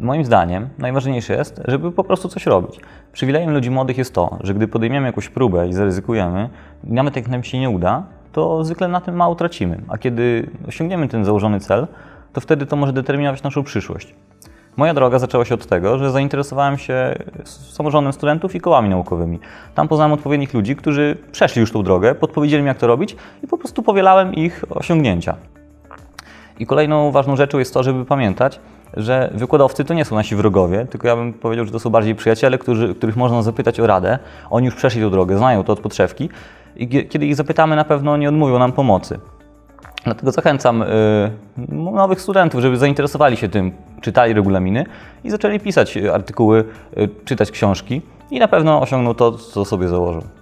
Moim zdaniem najważniejsze jest, żeby po prostu coś robić. Przywilejem ludzi młodych jest to, że gdy podejmiemy jakąś próbę i zaryzykujemy, nawet jak nam się nie uda, to zwykle na tym mało tracimy. A kiedy osiągniemy ten założony cel, to wtedy to może determinować naszą przyszłość. Moja droga zaczęła się od tego, że zainteresowałem się samorządem studentów i kołami naukowymi. Tam poznałem odpowiednich ludzi, którzy przeszli już tą drogę, podpowiedzieli mi, jak to robić i po prostu powielałem ich osiągnięcia. I kolejną ważną rzeczą jest to, żeby pamiętać, że wykładowcy to nie są nasi wrogowie, tylko ja bym powiedział, że to są bardziej przyjaciele, którzy, których można zapytać o radę. Oni już przeszli tę drogę, znają to od podszewki i kiedy ich zapytamy, na pewno nie odmówią nam pomocy. Dlatego zachęcam y, nowych studentów, żeby zainteresowali się tym, czytali regulaminy i zaczęli pisać artykuły, y, czytać książki i na pewno osiągną to, co sobie założą.